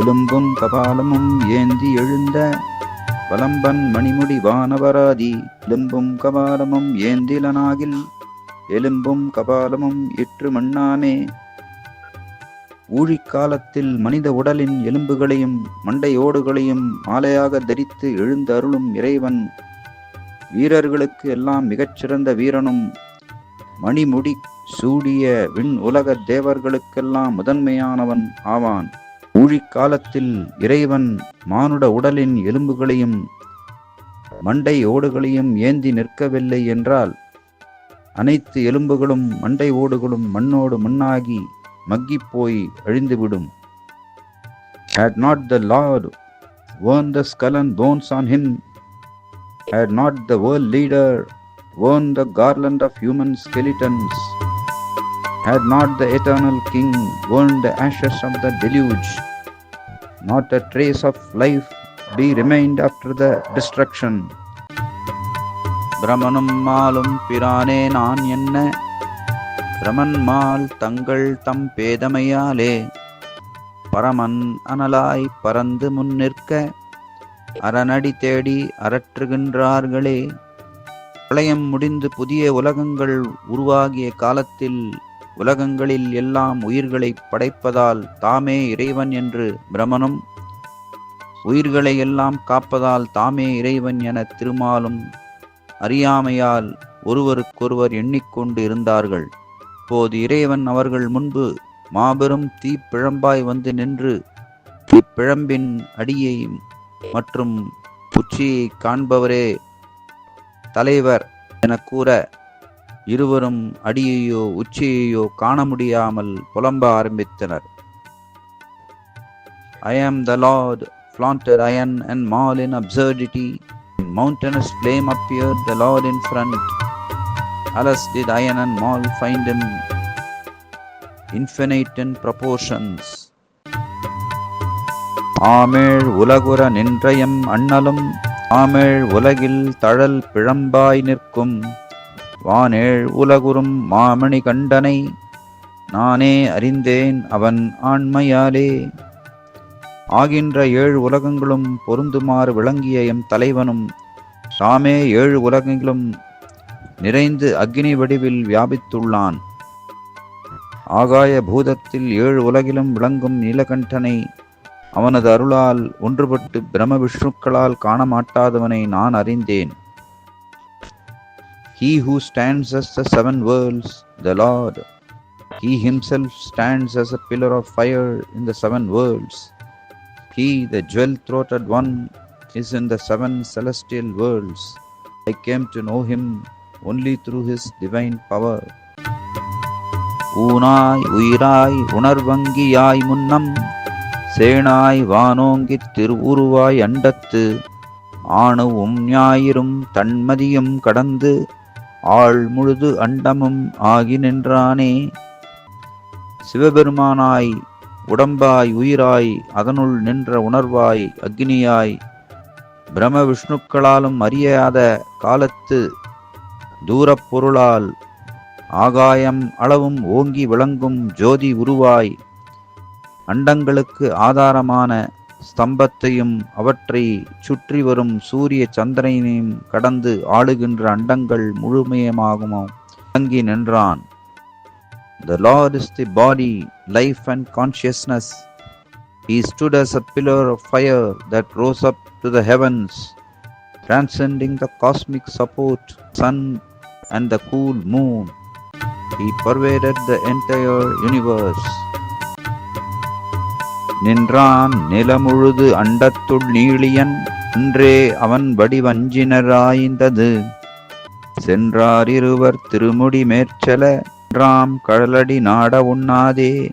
எலும்பும் கபாலமும் ஏந்தி எழுந்த வலம்பன் மணிமுடி வானவராதி எலும்பும் கபாலமும் ஏந்திலனாகில் எலும்பும் கபாலமும் இற்று மண்ணாமே. ஊழிக்காலத்தில் மனித உடலின் எலும்புகளையும் மண்டையோடுகளையும் மாலையாக தரித்து எழுந்து அருளும் இறைவன். வீரர்களுக்கு எல்லாம் மிகச்சிறந்த வீரனும் மணிமுடி சூடிய விண் உலக தேவர்களுக்கெல்லாம் முதன்மையானவன் ஆவான். ஊழிக்காலத்தில் இறைவன் மானுட உடலின் எலும்புகளையும் மண்டை ஓடுகளையும் ஏந்தி நிற்கவில்லை என்றால் அனைத்து எலும்புகளும் மண்டை ஓடுகளும் மண்ணோடு மண்ணாகி மக்கிப் போய் அழிந்துவிடும். Had not the lord worn the skull and bones on him? Had not the world leader worn the garland of human skeletons? Had not the eternal king burned the ashes of the deluge not a trace of life be remained after the destruction. பிரமனும் மாலும் பிரானே நான் என்ன பிரமன்மால் தங்கள் தம் பேதமையாலே பரமன் அனலாய் பறந்து முன்னிற்க அரணடி தேடி அரற்றுகின்றார்களே பிரளயம் முடிந்து புதிய உலகங்கள் உருவாகிய காலத்தில் உலகங்களில் எல்லாம் உயிர்களை படைப்பதால் தாமே இறைவன் என்று பிரமனும் உயிர்களை எல்லாம் காப்பதால் தாமே இறைவன் என திருமாலும் அறியாமையால் ஒருவருக்கொருவர் எண்ணிக்கொண்டு இருந்தார்கள். இப்போது இறைவன் அவர்கள் முன்பு மாபெரும் தீப்பிழம்பாய் வந்து நின்று இப்பிழம்பின் அடியை மற்றும் உச்சியை காண்பவரே தலைவர் என கூற இருவரும் அடியையோ உச்சியையோ காண முடியாமல் புலம்ப ஆரம்பித்தனர் I am the Lord, flaunted iron and maul in absurdity. In mountainous flame appeared the Lord in front. Alas, did iron and maul find him infinite in proportions. ஆமேழ் உலகுற நின்றயம் அண்ணலும் ஆமேழ் உலகில் தழல் பிழம்பாய் நிற்கும் வானேழ் உலகுறும் மாமணி கண்டனை நானே அறிந்தேன் அவன் ஆண்மையாலே. ஆகின்ற ஏழு உலகங்களும் பொருந்துமாறு விளங்கிய எம் தலைவனும் தாமே ஏழு உலகங்களும் நிறைந்து அக்னி வடிவில் வியாபித்துள்ளான். ஆகாய பூதத்தில் ஏழு உலகிலும் விளங்கும் நீலகண்டனை அவனது அருளால் ஒன்றுபட்டு பிரம விஷ்ணுக்களால் காண மாட்டாதவனை நான் அறிந்தேன். He who stands as the seven worlds, the Lord, He himself stands as a pillar of fire in the seven worlds. He, the jewel throated one, is in the seven celestial worlds. I came to know him only through his divine power. ஊனாய் உயிராய் உணர்வங்கியாய் முன்னம் சேனாய் வானோங்கித் திருவுருவாய் அண்டத்து ஆணுவும் ஞாயிறும் தன்மதியும் கடந்து ஆள் முழுது அண்டமும் ஆகி நின்றானே. சிவபெருமானாய் உடம்பாய் உயிராய் அதனுள் நின்ற உணர்வாய் அக்னியாய் பிரம விஷ்ணுக்களாலும் அறியாத காலத்து தூரப் பொருளால் ஆகாயம் அளவும் ஓங்கி விளங்கும் ஜோதி உருவாய் அண்டங்களுக்கு ஆதாரமான ஸ்தம்பத்தையும் அவற்றை சுற்றி வரும் சூரிய சந்திரனையும் கடந்து ஆளுகின்ற அண்டங்கள் முழுமையமாகும் விளங்கி நின்றான் The Lord is the body, life, and consciousness. He stood as a pillar of fire that rose up to the heavens, transcending the cosmic support, sun, and the cool moon. He pervaded the entire universe. நின்றான் நிலமுழுது அண்டத்துள் நீளியன் அன்றே அவன் வடிவஞ்சினராய்ந்தது. சென்றார் இருவர் திருமுடி மேற்சல. ராம் கடலடி நாட உண்ணாதே.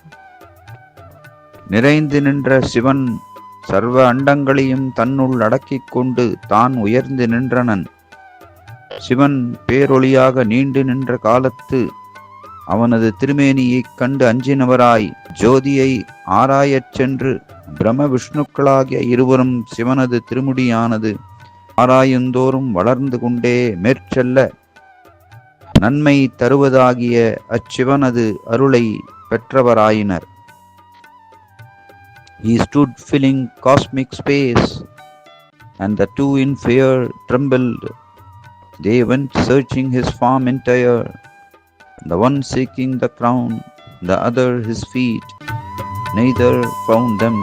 நிறைந்து நின்ற சிவன் சர்வ அண்டங்களையும் தன்னுள் அடக்கிக் கொண்டு தான் உயர்ந்து நின்றனன். சிவன் பேரொளியாக நீண்டு நின்ற காலத்து அவனது திருமேனியைக் கண்டு அஞ்சினவராய் ஜோதியை ஆராயச் சென்று பிரம விஷ்ணுக்களாகிய இருவரும் சிவனது திருமுடியானது ஆராயுந்தோறும் வளர்ந்து கொண்டே மேற்செல்ல நன்மை தருவதாகிய அச்சிவனது அருளை பெற்றவராயினர் He stood filling cosmic space, and the two in fear trembled. They went searching his farm entire, the one seeking the crown, the other his feet. Neither found them.